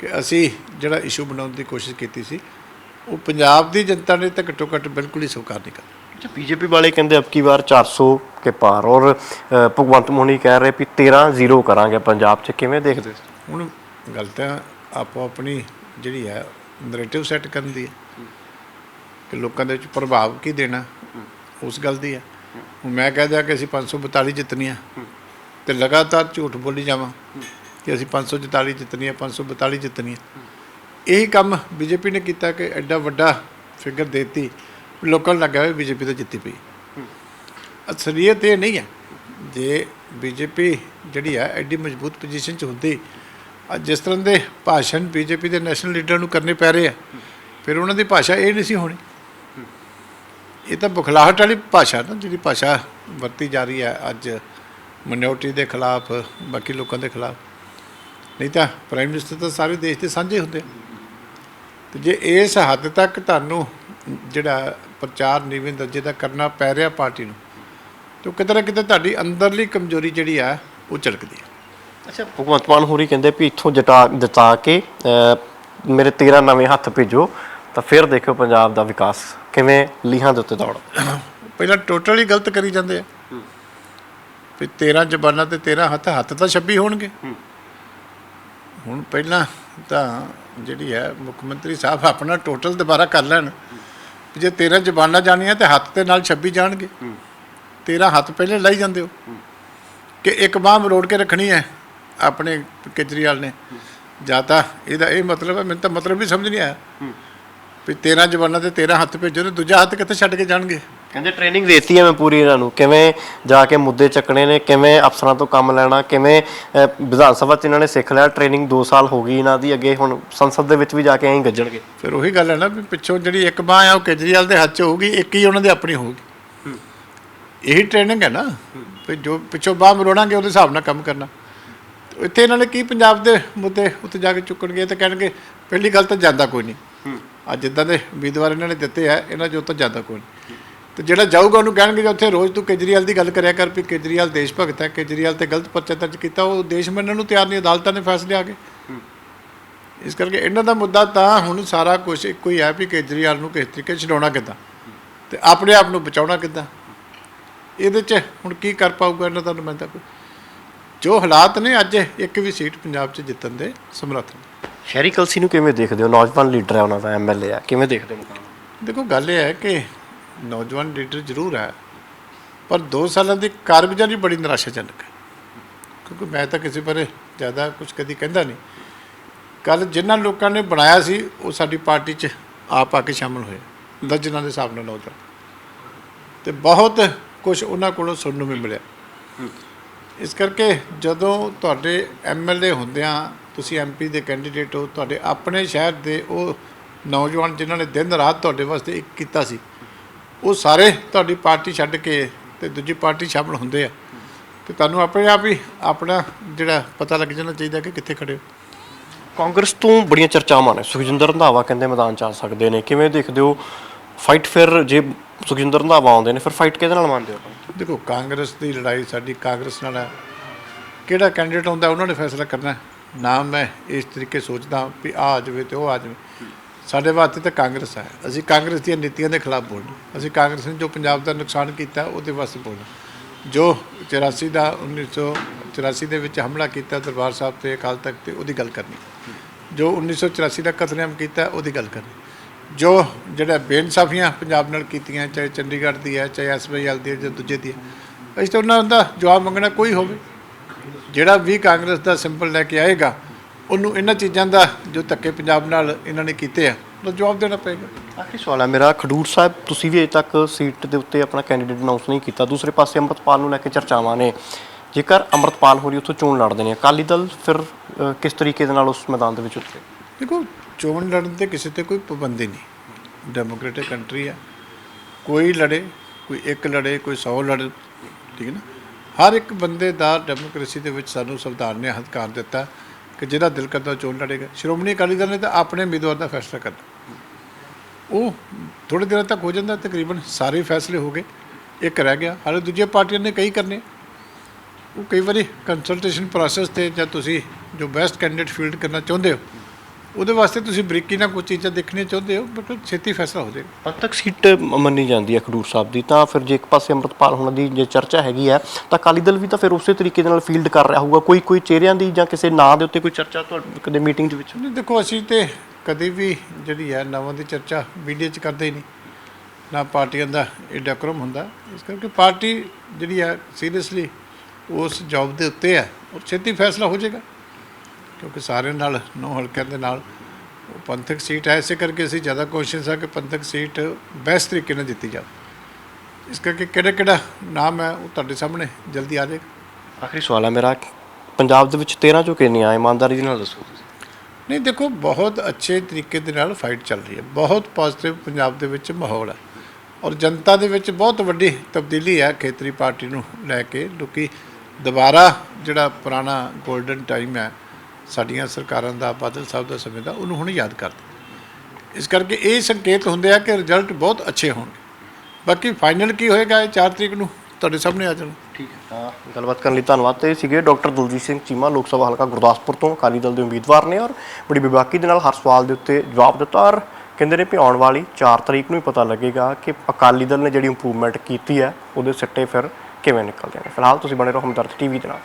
ਕਿ ਅਸੀਂ ਜਿਹੜਾ ਇਸ਼ੂ ਬਣਾਉਣ ਦੀ ਕੋਸ਼ਿਸ਼ ਕੀਤੀ ਸੀ ਉਹ ਪੰਜਾਬ ਦੀ ਜਨਤਾ ਨੇ ਤਾਂ ਘੱਟੋ ਘੱਟ ਬਿਲਕੁਲ ਹੀ ਸਵੀਕਾਰ ਨਹੀਂ ਕਰ
ਅੱਛਾ ਬੀਜੇਪੀ ਵਾਲੇ ਕਹਿੰਦੇ ਅਬ ਕੀ ਵਾਰ 400 ਕੇ ਪਾਰ ਔਰ ਭਗਵੰਤ ਮੋਹਨੀ ਕਹਿ ਰਹੇ ਵੀ 13 ਜ਼ੀਰੋ ਕਰਾਂਗੇ ਪੰਜਾਬ 'ਚ ਕਿਵੇਂ ਦੇਖਦੇ
ਹੁਣ ਗੱਲ ਤਾਂ ਆਪੋ ਆਪਣੀ ਜਿਹੜੀ ਹੈ ਨੈਰੇਟਿਵ ਸੈੱਟ ਕਰਨ ਦੀ ਹੈ ਕਿ ਲੋਕਾਂ ਦੇ ਵਿੱਚ ਪ੍ਰਭਾਵ ਕੀ ਦੇਣਾ ਉਸ ਗੱਲ ਦੀ ਹੈ। ਹੁਣ ਮੈਂ ਕਹਿ ਦਿਆਂ ਕਿ ਅਸੀਂ 542 ਜਿੱਤਣੀਆਂ ਤੇ ਲਗਾਤਾਰ ਝੂਠ ਬੋਲੀ ਜਾਵਾਂ। ਕਿ ਅਸੀਂ 544 ਜਿੱਤਣੀਆਂ 542 ਹੈ ਇਹੀ ਕੰਮ ਬੀਜੇਪੀ ਨੇ ਕੀਤਾ ਕਿ ਐਡਾ ਵੱਡਾ ਫਿਗਰ ਦੇਤੀ, ਲੋਕਾਂ ਨੂੰ ਲੱਗਿਆ ਹੋਇਆ ਬੀਜੇਪੀ ਤਾਂ ਜਿੱਤੀ ਪਈ। ਅਸਲੀਅਤ ਇਹ ਨਹੀਂ ਹੈ। ਜੇ ਬੀਜੇਪੀ ਜਿਹੜੀ ਹੈ ਐਡੀ ਮਜ਼ਬੂਤ ਪੋਜੀਸ਼ਨ 'ਚ ਹੁੰਦੀ, ਅੱਜ ਜਿਸ ਤਰ੍ਹਾਂ ਦੇ ਭਾਸ਼ਣ ਬੀਜੇਪੀ ਦੇ ਨੈਸ਼ਨਲ ਲੀਡਰ ਨੂੰ ਕਰਨੇ ਪੈ ਰਹੇ ਆ, ਫਿਰ ਉਹਨਾਂ ਦੀ ਭਾਸ਼ਾ ਇਹ ਨਹੀਂ ਸੀ ਹੋਣੀ। ਇਹ ਤਾਂ ਬੁਖਲਾਹਟ ਵਾਲੀ ਭਾਸ਼ਾ ਨਾ, ਜਿਹੜੀ ਭਾਸ਼ਾ ਵਰਤੀ ਜਾ ਰਹੀ ਹੈ ਅੱਜ ਮਿਨੋਰਟੀ ਦੇ ਖਿਲਾਫ, ਬਾਕੀ ਲੋਕਾਂ ਦੇ ਖਿਲਾਫ। ਨਹੀਂ ਤਾਂ ਪ੍ਰਾਈਮ ਮਿਨਿਸਟਰ ਤਾਂ ਸਾਰੇ ਦੇਸ਼ ਦੇ ਸਾਂਝੇ ਹੁੰਦੇ। ਤੇ ਜੇ ਇਸ ਹੱਦ ਤੱਕ ਤੁਹਾਨੂੰ ਜਿਹੜਾ ਪ੍ਰਚਾਰ ਨੀਵੇਂ ਦਰਜੇ ਦਾ ਕਰਨਾ ਪੈ ਰਿਹਾ ਪਾਰਟੀ ਨੂੰ ਤਾਂ ਕਿਤੇ ਨਾ ਕਿਤੇ ਤੁਹਾਡੀ ਅੰਦਰਲੀ ਕਮਜ਼ੋਰੀ ਜਿਹੜੀ ਆ ਉਹ ਝਲਕਦੀ ਹੈ
ਅੱਛਾ ਭਗਵੰਤ ਮਾਨ ਹੋਰੀ ਕਹਿੰਦੇ ਵੀ ਇੱਥੋਂ ਜਟਾ ਜਿਤਾ ਕੇ ਮੇਰੇ 13 ਨਵੇਂ ਹੱਥ ਭੇਜੋ ਤਾਂ ਫਿਰ ਦੇਖਿਓ ਪੰਜਾਬ ਦਾ ਵਿਕਾਸ ਕਿਵੇਂ ਲੀਹਾਂ ਦੇ ਉੱਤੇ ਦੌੜ।
ਪਹਿਲਾਂ ਟੋਟਲ ਗਲਤ ਕਰੀ ਜਾਂਦੇ ਆ। ਵੀ 13 ਜ਼ਬਾਨਾਂ ਤੇ 13 ਹੱਥ ਹੱਥ ਤਾਂ 26 ਹੋਣਗੇ। ਹੁਣ ਪਹਿਲਾਂ ਤਾਂ ਜਿਹੜੀ ਹੈ, ਮੁੱਖ ਮੰਤਰੀ ਸਾਹਿਬ ਆਪਣਾ ਟੋਟਲ ਦੁਬਾਰਾ ਕਰ ਲੈਣ। ਵੀ ਜੇ 13 ਜ਼ਬਾਨਾਂ ਜਾਣੀਆਂ ਤੇ ਹੱਥ ਦੇ ਨਾਲ 26 ਜਾਣਗੇ। 13 ਹੱਥ ਪਹਿਲੇ ਲਾਈ ਜਾਂਦੇ ਹੋ। ਕਿ ਇੱਕ ਬਾਹ ਮਰੋੜ ਕੇ ਰੱਖਣੀ ਹੈ ਆਪਣੇ ਕੇਜਰੀਵਾਲ ਨੇ। ਜਾਂ ਤਾਂ ਇਹਦਾ ਇਹ ਮਤਲਬ ਹੈ, ਮੈਨੂੰ ਤਾਂ ਮਤਲਬ ਵੀ ਸਮਝ ਨਹੀਂ ਆਇਆ। ਵੀ 13 ਜ਼ਬਾਨਾਂ ਤੇ 13 ਹੱਥ ਭੇਜੋ ਤੇ ਦੂਜਾ ਹੱਥ ਕਿੱਥੇ ਛੱਡ ਕੇ ਜਾਣਗੇ?
ਕਹਿੰਦੇ ਟ੍ਰੇਨਿੰਗ ਦੇਤੀ ਹੈ ਮੈਂ ਪੂਰੀ ਇਹਨਾਂ ਨੂੰ। ਕਿਵੇਂ ਜਾ ਕੇ ਮੁੱਦੇ ਚੱਕਣੇ ਨੇ ਕਿਵੇਂ ਅਫਸਰਾਂ ਤੋਂ ਕੰਮ ਲੈਣਾ ਕਿਵੇਂ ਵਿਧਾਨ ਸਭਾ 'ਚ ਇਹਨਾਂ ਨੇ ਸਿੱਖ ਲਿਆ ਟ੍ਰੇਨਿੰਗ 2 ਸਾਲ ਹੋ ਗਈ ਇਹਨਾਂ ਦੀ ਅੱਗੇ ਹੁਣ ਸੰਸਦ ਦੇ ਵਿੱਚ ਵੀ ਜਾ ਕੇ ਐਂ ਹੀ ਗੱਜਣਗੇ।
ਫਿਰ ਉਹੀ ਗੱਲ ਹੈ ਨਾ ਵੀ ਪਿੱਛੋਂ ਜਿਹੜੀ ਇੱਕ ਬਾਹ ਆ ਉਹ ਕੇਜਰੀਵਾਲ ਦੇ ਹੱਥ 'ਚ ਹੋਊਗੀ ਇੱਕ ਹੀ ਉਹਨਾਂ ਦੀ ਆਪਣੀ ਹੋਊਗੀ। ਇਹੀ ਟ੍ਰੇਨਿੰਗ ਹੈ ਨਾ ਵੀ ਜੋ ਪਿੱਛੋਂ ਬਾਹ ਮਰੋੜਾਂਗੇ ਉਹਦੇ ਹਿਸਾਬ ਨਾਲ ਕੰਮ ਕਰਨਾ। ਇੱਥੇ ਇਹਨਾਂ ਨੇ ਕੀ ਪੰਜਾਬ ਦੇ ਮੁੱਦੇ ਉੱਤੇ ਜਾ ਕੇ ਚੁੱਕਣਗੇ ਤੇ ਕਹਿਣਗੇ ਪਹਿਲੀ ਗੱਲ ਤਾਂ ਜਾਂਦਾ ਕੋਈ ਨਹੀਂ। ਅੱਜ ਜਿੱਦਾਂ ਦੇ ਉਮੀਦਵਾਰ ਇਹਨਾਂ ਨੇ ਦਿੱਤੇ ਆ ਇਹਨਾਂ ਜੋ ਤਾਂ ਜਾਂਦਾ ਕੋਈ ਨਹੀਂ। ਤੇ ਜਿਹੜਾ ਜਾਊਗਾ ਉਹਨੂੰ ਕਹਿਣਗੇ ਜੇ ਉੱਥੇ ਰੋਜ਼ ਤੂੰ ਕੇਜਰੀਵਾਲ ਦੀ ਗੱਲ ਕਰਿਆ ਕਰ ਵੀ ਕੇਜਰੀਵਾਲ ਦੇਸ਼ ਭਗਤ ਹੈ ਕੇਜਰੀਵਾਲ ਤੇ ਗਲਤ ਪਰਚਾ ਦਰਜ ਕੀਤਾ ਉਹ ਦੇਸ਼ ਮੰਨਣ ਨੂੰ ਤਿਆਰ ਨਹੀਂ ਅਦਾਲਤਾਂ ਨੇ ਫੈਸਲੇ ਆ ਗਏ। ਇਸ ਕਰਕੇ ਇਹਨਾਂ ਦਾ ਮੁੱਦਾ ਤਾਂ ਹੁਣ ਸਾਰਾ ਕੁਝ ਇੱਕੋ ਹੀ ਹੈ ਵੀ ਕੇਜਰੀਵਾਲ ਨੂੰ ਕਿਸ ਤਰੀਕੇ ਛਡਾਉਣਾ ਕਿੱਦਾਂ ਤੇ ਆਪਣੇ ਆਪ ਨੂੰ ਬਚਾਉਣਾ ਕਿੱਦਾਂ। ਇਹਦੇ 'ਚ ਹੁਣ ਕੀ ਕਰ ਪਾਊਗਾ ਇਹਨਾਂ ਦਾ ਨੁਮਾਇੰਦਾ ਕੋਈ? ਜੋ ਹਾਲਾਤ ਨੇ ਅੱਜ ਇੱਕ ਵੀ ਸੀਟ ਪੰਜਾਬ 'ਚ ਜਿੱਤਣ ਦੇ ਸਮਰੱਥ ਨੇ।
ਸ਼ਹਿਰੀ ਕਲਸੀ ਨੂੰ ਕਿਵੇਂ ਦੇਖਦੇ ਹੋ? ਨੌਜਵਾਨ ਲੀਡਰ ਹੈ ਉਹਨਾਂ ਦਾ ਐਮਐਲਏ ਆ ਕਿਵੇਂ ਦੇਖਦੇ ਹੋ?
ਦੇਖੋ ਗੱਲ ਇਹ ਹੈ ਕਿ ਨੌਜਵਾਨ ਲੀਡਰ ਜ਼ਰੂਰ ਹੈ, ਪਰ 2 ਸਾਲਾਂ ਦੀ ਕਾਰਗੁਜ਼ਾਰੀ ਬੜੀ ਨਿਰਾਸ਼ਾਜਨਕ ਹੈ। ਕਿਉਂਕਿ ਮੈਂ ਤਾਂ ਕਿਸੇ ਬਾਰੇ ਜ਼ਿਆਦਾ ਕੁਝ ਕਦੀ ਕਹਿੰਦਾ ਨਹੀਂ। ਕੱਲ ਜਿਨ੍ਹਾਂ ਲੋਕਾਂ ਨੇ ਬਣਾਇਆ ਸੀ, ਉਹ ਸਾਡੀ ਪਾਰਟੀ 'ਚ ਆਪ ਆ ਕੇ ਸ਼ਾਮਲ ਹੋਏ, ਦਰਜਨਾਂ ਦੇ ਹਿਸਾਬ ਨਾਲ ਨੌਜਵਾਨ। ਤੇ ਬਹੁਤ ਕੁਝ ਉਹਨਾਂ ਕੋਲੋਂ ਸੁਣਨ ਨੂੰ ਵੀ ਮਿਲਿਆ। ਇਸ ਕਰਕੇ ਜਦੋਂ ਤੁਹਾਡੇ ਐਮਐਲਏ ਹੁੰਦਿਆਂ ਤੁਸੀਂ ਐਮਪੀ ਦੇ ਕੈਂਡੀਡੇਟ ਹੋ, ਤੁਹਾਡੇ ਆਪਣੇ ਸ਼ਹਿਰ ਦੇ ਉਹ ਨੌਜਵਾਨ ਜਿਨ੍ਹਾਂ ਨੇ ਦਿਨ ਰਾਤ ਤੁਹਾਡੇ ਵਾਸਤੇ ਇੱਕ ਕੀਤਾ ਸੀ ਉਹ ਸਾਰੇ ਤੁਹਾਡੀ ਪਾਰਟੀ ਛੱਡ ਕੇ ਤੇ ਦੂਜੀ ਪਾਰਟੀ ਸ਼ਾਮਲ ਹੁੰਦੇ ਆ। ਤੇ ਤੁਹਾਨੂੰ ਆਪਣੇ ਆਪ ਹੀ ਆਪਣਾ ਜਿਹੜਾ ਪਤਾ ਲੱਗ ਜਾਣਾ ਚਾਹੀਦਾ ਕਿ ਕਿੱਥੇ ਖੜੇ ਹੋ।
ਕਾਂਗਰਸ ਤੋਂ ਬੜੀਆਂ ਚਰਚਾਵਾਂ ਨੇ। ਸੁਖਜਿੰਦਰ ਰੰਧਾਵਾ ਕਹਿੰਦੇ ਮੈਦਾਨ ਚ ਆ ਸਕਦੇ ਨੇ। ਕਿਵੇਂ ਦੇਖਦੇ ਹੋ? ਫਾਈਟ ਫਿਰ ਜੇ ਸੁਖਜਿੰਦਰ ਰੰਧਾਵਾ ਆਉਂਦੇ ਨੇ ਫਿਰ ਫਾਈਟ ਕਿਹਦੇ ਨਾਲ ਮੰਨਦੇ ਹੋ?
ਦੇਖੋ ਕਾਂਗਰਸ ਦੀ ਲੜਾਈ ਸਾਡੀ ਕਾਂਗਰਸ ਨਾਲ ਹੈ ਕਿਹੜਾ ਕੈਂਡੀਡੇਟ ਹੁੰਦਾ ਉਹਨਾਂ ਨੇ ਫੈਸਲਾ ਕਰਨਾ। ਨਾ ਮੈਂ ਇਸ ਤਰੀਕੇ ਸੋਚਦਾ ਵੀ ਆ ਜਾਵੇ ਤੇ ਉਹ ਆ ਜਾਵੇ। ਸਾਡੇ ਵਾਸਤੇ ਤਾਂ ਕਾਂਗਰਸ ਹੈ। ਅਸੀਂ ਕਾਂਗਰਸ ਦੀਆਂ ਨੀਤੀਆਂ ਦੇ ਖਿਲਾਫ ਬੋਲਣਾ ਅਸੀਂ ਕਾਂਗਰਸ ਨੇ ਜੋ ਪੰਜਾਬ ਦਾ ਨੁਕਸਾਨ ਕੀਤਾ, ਉਹਦੇ ਵਾਸਤੇ ਬੋਲਣਾ ਜੋ 84 ਦਾ 1984 ਦੇ ਵਿੱਚ ਹਮਲਾ ਕੀਤਾ ਦਰਬਾਰ ਸਾਹਿਬ ਤੇ ਅਕਾਲ ਤਖਤ ਤੇ, ਉਹਦੀ ਗੱਲ ਕਰਨੀ। ਜੋ 1984 ਦਾ ਕਤਲੇਆਮ ਕੀਤਾ, ਉਹਦੀ ਗੱਲ ਕਰਨੀ। ਜੋ ਜਿਹੜਾ ਬੇਇਨਸਾਫੀਆਂ ਪੰਜਾਬ ਨਾਲ ਕੀਤੀਆਂ, ਚਾਹੇ ਚੰਡੀਗੜ੍ਹ ਦੀ ਹੈ, ਚਾਹੇ ਐਸਵਾਈਐਲ ਦੀ ਹੈ, ਜਾਂ ਦੂਜੇ ਦੀ ਹੈ, ਅਸੀਂ ਤਾਂ ਉਹਨਾਂ ਦਾ ਜਵਾਬ ਮੰਗਣਾ ਕੋਈ ਹੋਵੇ। ਜਿਹੜਾ ਵੀ ਕਾਂਗਰਸ ਦਾ ਸਿੰਬਲ ਲੈ ਕੇ ਆਏਗਾ ਉਹਨੂੰ ਇਹਨਾਂ ਚੀਜ਼ਾਂ ਦਾ ਜੋ ਧੱਕੇ ਪੰਜਾਬ ਨਾਲ ਇਹਨਾਂ ਨੇ ਕੀਤੇ ਆ ਉਹਦਾ ਜਵਾਬ ਦੇਣਾ ਪਏਗਾ।
ਆਖਰੀ ਸਵਾਲ ਹੈ ਮੇਰਾ ਖਡੂਰ ਸਾਹਿਬ ਤੁਸੀਂ ਵੀ ਅਜੇ ਤੱਕ ਸੀਟ ਦੇ ਉੱਤੇ ਆਪਣਾ ਕੈਂਡੀਡੇਟ ਅਨਾਉਂਸ ਨਹੀਂ ਕੀਤਾ ਦੂਸਰੇ ਪਾਸੇ ਅੰਮ੍ਰਿਤਪਾਲ ਨੂੰ ਲੈ ਕੇ ਚਰਚਾਵਾਂ ਨੇ। ਜੇਕਰ ਅੰਮ੍ਰਿਤਪਾਲ ਹੋਰੀ ਉੱਥੋਂ ਚੋਣ ਲੜਦੇ ਨੇ ਅਕਾਲੀ ਦਲ ਫਿਰ ਕਿਸ ਤਰੀਕੇ ਦੇ ਨਾਲ ਉਸ ਮੈਦਾਨ ਦੇ ਵਿੱਚ ਉਤਰੇ
ਦੇਖੋ ਚੋਣ ਲੜਨ ਤੇ ਕਿਸੇ ਤੇ ਕੋਈ ਪਾਬੰਦੀ ਨਹੀਂ। ਡੈਮੋਕ੍ਰੇਟਿਕ ਕੰਟਰੀ ਹੈ ਕੋਈ ਲੜੇ ਕੋਈ ਇੱਕ ਲੜੇ ਕੋਈ 100 ਲੜੇ ਠੀਕ ਹੈ ਨਾ? ਹਰ ਇੱਕ ਬੰਦੇ ਦਾ ਡੈਮੋਕ੍ਰੇਸੀ ਦੇ ਵਿੱਚ ਸਾਨੂੰ ਸੰਵਿਧਾਨ ਨੇ ਅਧਿਕਾਰ ਦਿੱਤਾ। ਕਿ ਜਿਹਦਾ ਦਿਲ ਕਰਦਾ ਉਹ ਚੋਣ ਲੜੇਗਾ। ਸ਼੍ਰੋਮਣੀ ਅਕਾਲੀ ਦਲ ਨੇ ਤਾਂ ਆਪਣੇ ਉਮੀਦਵਾਰ ਦਾ ਫੈਸਲਾ ਕਰਨਾ ਉਹ ਥੋੜੇ ਦਿਨਾਂ ਤੱਕ ਹੋ ਜਾਂਦਾ, ਤਕਰੀਬਨ ਸਾਰੇ ਫੈਸਲੇ ਹੋ ਗਏ। ਇੱਕ ਰਹਿ ਗਿਆ, ਹਾਲੇ ਦੂਜੀਆਂ ਪਾਰਟੀਆਂ ਨੇ ਕਈ ਕਰਨੇ। ਉਹ ਕਈ ਵਾਰੀ ਕੰਸਲਟੇਸ਼ਨ ਪ੍ਰੋਸੈਸ ਤੇ ਜਾਂ ਤੁਸੀਂ ਜੋ ਬੈਸਟ ਕੈਂਡੀਡੇਟ ਫੀਲਡ ਕਰਨਾ ਚਾਹੁੰਦੇ ਹੋ ਉਹਦੇ ਵਾਸਤੇ ਤੁਸੀਂ ਬਰੀਕੀ ਨਾਲ ਕੋਈ ਚੀਜ਼ਾਂ ਦੇਖਣੀਆਂ ਚਾਹੁੰਦੇ ਹੋ ਬਟ ਛੇਤੀ ਫੈਸਲਾ ਹੋ ਜਾਏਗਾ।
ਪੰਥਕ ਸੀਟ ਮੰਨੀ ਜਾਂਦੀ ਹੈ ਖਡੂਰ ਸਾਹਿਬ ਦੀ ਤਾਂ ਫਿਰ ਜੇ ਇੱਕ ਪਾਸੇ ਅੰਮ੍ਰਿਤਪਾਲ ਹੋਣ ਦੀ ਜੇ ਚਰਚਾ ਹੈਗੀ ਹੈ ਤਾਂ ਅਕਾਲੀ ਦਲ ਵੀ ਤਾਂ ਫਿਰ ਉਸੇ ਤਰੀਕੇ ਦੇ ਨਾਲ ਫੀਲਡ ਕਰ ਰਿਹਾ ਹੋਊਗਾ ਕੋਈ ਕੋਈ ਚਿਹਰਿਆਂ ਦੀ ਜਾਂ ਕਿਸੇ ਨਾਂ ਦੇ ਉੱਤੇ ਕੋਈ ਚਰਚਾ ਤੁਹਾਡੇ ਕਦੇ ਮੀਟਿੰਗ ਦੇ ਵਿੱਚ?
ਨਹੀਂ ਦੇਖੋ ਅਸੀਂ ਤੇ ਕਦੇ ਵੀ ਜਿਹੜੀ ਹੈ ਨਾਵਾਂ ਦੀ ਚਰਚਾ ਮੀਡੀਆ 'ਚ ਕਰਦੇ ਹੀ ਨਹੀਂ। ਨਾ ਪਾਰਟੀਆਂ ਦਾ ਇਹ ਡੈਕੋਰਮ ਹੁੰਦਾ। ਇਸ ਕਰਕੇ ਪਾਰਟੀ ਜਿਹੜੀ ਹੈ ਸੀਰੀਅਸਲੀ ਉਸ ਜੌਬ ਦੇ ਉੱਤੇ ਹੈ ਔਰ ਛੇਤੀ ਫੈਸਲਾ ਹੋ ਜਾਏਗਾ। ਕਿਉਂਕਿ ਸਾਰਿਆਂ ਨਾਲ ਨੌ ਹਲਕਿਆਂ ਦੇ ਨਾਲ ਪੰਥਕ ਸੀਟ ਹੈ। ਇਸੇ ਕਰਕੇ ਅਸੀਂ ਜ਼ਿਆਦਾ ਕੋਸ਼ਿਸ਼ ਆ ਕਿ ਪੰਥਕ ਸੀਟ ਬੈਸਟ ਤਰੀਕੇ ਨਾਲ ਜਿੱਤੀ ਜਾਵੇ। ਇਸ ਕਰਕੇ ਕਿਹੜਾ ਕਿਹੜਾ ਨਾਮ ਹੈ ਉਹ ਤੁਹਾਡੇ ਸਾਹਮਣੇ ਜਲਦੀ ਆ ਜਾਏਗਾ।
ਆਖਰੀ ਸਵਾਲ ਹੈ ਮੇਰਾ। ਪੰਜਾਬ ਦੇ ਵਿੱਚ 13 ਚੋਂ ਕਿੰਨੀਆਂ ਇਮਾਨਦਾਰੀ ਦੇ ਨਾਲ ਦੱਸੋ
ਨਹੀਂ ਦੇਖੋ ਬਹੁਤ ਅੱਛੇ ਤਰੀਕੇ ਦੇ ਨਾਲ ਫਾਈਟ ਚੱਲ ਰਹੀ ਹੈ। ਬਹੁਤ ਪੋਜ਼ਿਟਿਵ ਪੰਜਾਬ ਦੇ ਵਿੱਚ ਮਾਹੌਲ ਹੈ। ਔਰ ਜਨਤਾ ਦੇ ਵਿੱਚ ਬਹੁਤ ਵੱਡੀ ਤਬਦੀਲੀ ਹੈ ਖੇਤਰੀ ਪਾਰਟੀ ਨੂੰ ਲੈ ਕੇ। ਲੋਕੀ ਦੁਬਾਰਾ ਜਿਹੜਾ ਪੁਰਾਣਾ 골ਡਨ ਟਾਈਮ ਹੈ ਸਾਡੀਆਂ ਸਰਕਾਰਾਂ ਦਾ, ਬਾਦਲ ਸਾਹਿਬ ਦਾ ਸਮੇਂ ਦਾ, ਉਹਨੂੰ ਹੁਣ ਯਾਦ ਕਰਦੇ ਇਸ ਕਰਕੇ ਇਹ ਸੰਕੇਤ ਹੁੰਦੇ ਆ ਕਿ ਰਿਜ਼ਲਟ ਬਹੁਤ ਅੱਛੇ ਹੋਣਗੇ। ਬਾਕੀ ਫਾਈਨਲ ਕੀ ਹੋਏਗਾ ਇਹ 4 ਤਰੀਕ ਨੂੰ? ਤੁਹਾਡੇ ਸਾਹਮਣੇ ਆ ਜਾਣਾ।
ਠੀਕ ਹੈ। ਤਾਂ ਗੱਲਬਾਤ ਕਰਨ ਲਈ ਧੰਨਵਾਦ ਤੇ ਸੀਗੇ ਡਾਕਟਰ ਦਲਜੀਤ ਸਿੰਘ ਚੀਮਾ, ਲੋਕ ਸਭਾ ਹਲਕਾ ਗੁਰਦਾਸਪੁਰ ਤੋਂ। ਅਕਾਲੀ ਦਲ ਦੇ ਉਮੀਦਵਾਰ ਨੇ ਔਰ ਬੜੀ ਬੇਬਾਕੀ ਦੇ ਨਾਲ ਹਰ ਸਵਾਲ ਦੇ ਉੱਤੇ ਜਵਾਬ ਦਿੱਤਾ ਔਰ ਕਹਿੰਦੇ ਨੇ ਵੀ ਆਉਣ ਵਾਲੀ 4 ਤਰੀਕ ਨੂੰ ਹੀ ਪਤਾ ਲੱਗੇਗਾ ਕਿ ਅਕਾਲੀ ਦਲ ਨੇ ਜਿਹੜੀ ਇੰਪਰੂਵਮੈਂਟ ਕੀਤੀ ਹੈ, ਉਹਦੇ ਸਿੱਟੇ ਫਿਰ ਕਿਵੇਂ ਨਿਕਲਦੇ ਨੇ। ਫਿਲਹਾਲ ਤੁਸੀਂ ਬਣੇ ਰਹੋ ਹਮਦਰਦ ਟੀਵੀ ਦੇ ਨਾਲ।